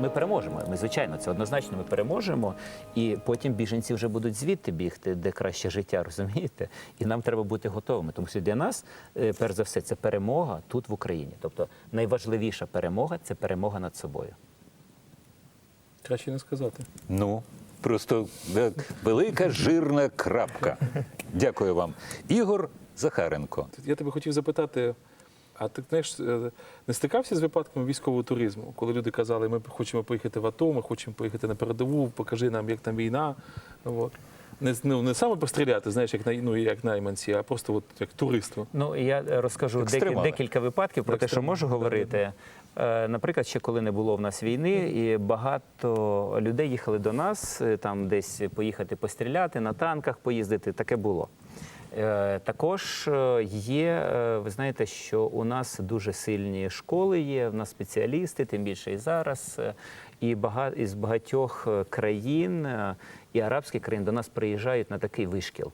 ми переможемо. Ми звичайно, це однозначно. Ми переможемо, і потім біженці вже будуть звідти бігти, де краще життя, розумієте? І нам треба бути готовими. Тому що для нас, е, перш за все, це перемога тут в Україні. Тобто найважливіша перемога це перемога над собою. Краще не сказати. Ну, просто велика жирна крапка. Дякую вам. Ігор Захаренко. Я тебе хотів запитати, а ти знаєш, е, не стикався з випадками військового туризму, коли люди казали, ми хочемо поїхати в АТО, ми хочемо поїхати на передову, покажи нам, як там війна. От. Не, ну, не саме постріляти, знаєш, як, на, ну, як найманці, а просто от, як туристу. Ну я розкажу декі- декілька випадків про те, що можу говорити. Е, Наприклад, ще коли не було в нас війни, і багато людей їхали до нас, е, там десь поїхати постріляти, на танках поїздити. Таке було. Е, Також е, є, е, ви знаєте, що у нас дуже сильні школи є, в нас спеціалісти, тим більше і зараз. І багато із багатьох країн і арабських країн до нас приїжджають на такий вишкіл.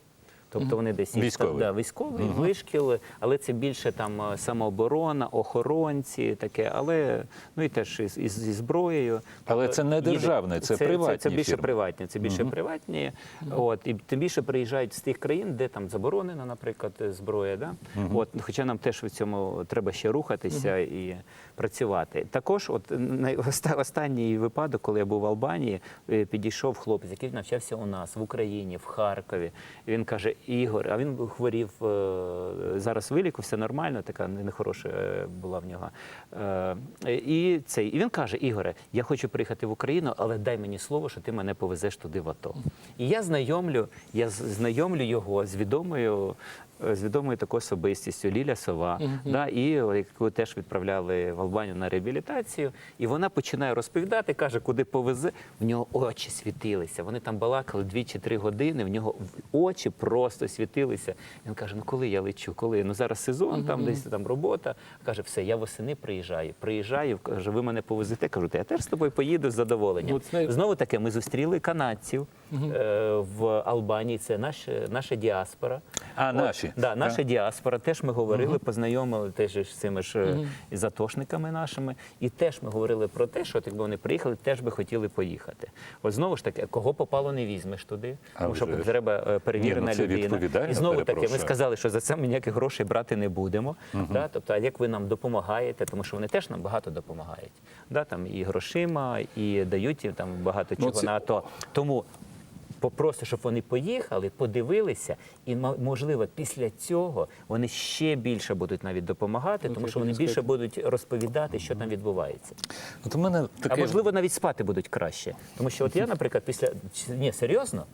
Тобто вони десь Військовий. Да, військовий вишкіл, але це більше там е, самооборона, охоронці, таке, але ну і теж із, із, зі зброєю. Але Тобто це не державне, це приватні Це, більше фірми. приватні, це більше приватні. От і тим більше приїжджають з тих країн, де там заборонена, наприклад, зброя. Да? От, хоча нам теж в цьому треба ще рухатися і працювати. Також, от останній випадок, коли я був в Албанії, е, підійшов хлопець, який навчався у нас в Україні, в Харкові. Він каже: Ігор, а він хворів е, зараз виліку, все нормально, така нехороша е, була в нього. Е, І цей, і він каже: Ігоре, я хочу приїхати в Україну, але дай мені слово, що ти мене повезеш туди в АТО. І я знайомлю, я знайомлю його з відомою. Е, З відомою такою особистістю Ліля Сова, да, і яку теж відправляли в Албанію на реабілітацію. І вона починає розповідати, каже, куди повезе. В нього очі світилися. Вони там балакали дві чи три години. В нього очі просто світилися. Він каже: Ну коли я лечу? Коли? Ну зараз сезон, там десь там робота. Каже, все, я восени приїжджаю. Приїжджаю, каже, ви мене повезете. Кажу, я теж з тобою поїду з задоволенням. Знову таки, ми зустріли канадців в Албанії. Це наша, наша діаспора. А, От, наші. Да, наша діаспора. Теж ми говорили, познайомили теж з цими ж е, затошниками нашими. І теж ми говорили про те, що якби вони приїхали, теж би хотіли поїхати. От знову ж таки, кого попало, не візьмеш туди, тому що треба е, перевірена Ні, ну людина. І знову таки, ми сказали, що за це ми ніяких грошей брати не будемо. Да? Тобто, а як ви нам допомагаєте, тому що вони теж нам багато допомагають. Да? Там і грошима, і дають їм там багато Ну, чого це- на АТО. Тому попросити, щоб вони поїхали, подивилися, і можливо після цього вони ще більше будуть навіть допомагати, тому що вони більше будуть розповідати, що там відбувається. От у мене таке... А можливо, навіть спати будуть краще. Тому що от я, наприклад, після ні, серйозно,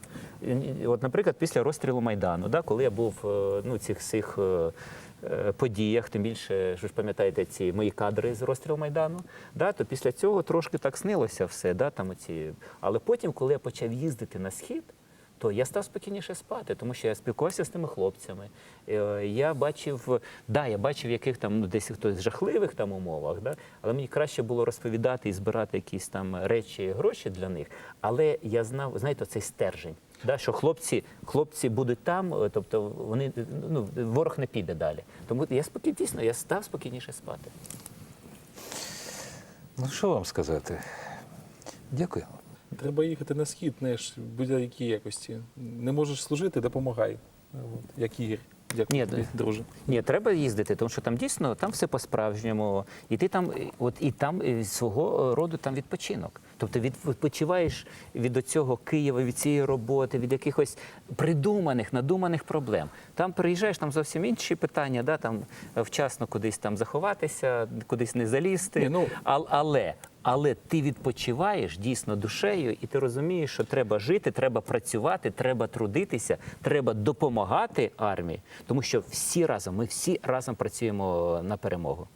от, наприклад, після розстрілу Майдану, да, коли я був е, ну, цих цих подіях, тим більше, що ж пам'ятаєте, ці мої кадри з розстрілу Майдану, да, то після цього трошки так снилося все. Да, там оці... Але потім, коли я почав їздити на схід, то я став спокійніше спати, тому що я спілкувався з тими хлопцями. Е, Я бачив, да, я бачив, яких там ну, десь хтось жахливих там умовах, да, але мені краще було розповідати і збирати якісь там речі, гроші для них. Але я знав, знаєте, цей стержень. Да, що хлопці, хлопці будуть там, е, тобто вони ну ворог не піде далі. Тому я спокій, дійсно, я став спокійніше спати. Ну що вам сказати? Дякую. Треба їхати на схід, знаєш, будь-якій якості. Не можеш служити, допомагай. От, як Ігор. Дякую Ні, тобі, друже. Ні, треба їздити, тому що там дійсно там все по-справжньому. І ти там, от і там е, свого роду там відпочинок. Тобто від- відпочиваєш від цього Києва, від цієї роботи, від якихось придуманих, надуманих проблем. Там приїжджаєш, там зовсім інші питання, да, там вчасно кудись там заховатися, кудись не залізти. Ні, ну- А- але, але ти відпочиваєш дійсно душею, і ти розумієш, що треба жити, треба працювати, треба трудитися, треба допомагати армії, тому що всі разом, ми всі разом працюємо на перемогу.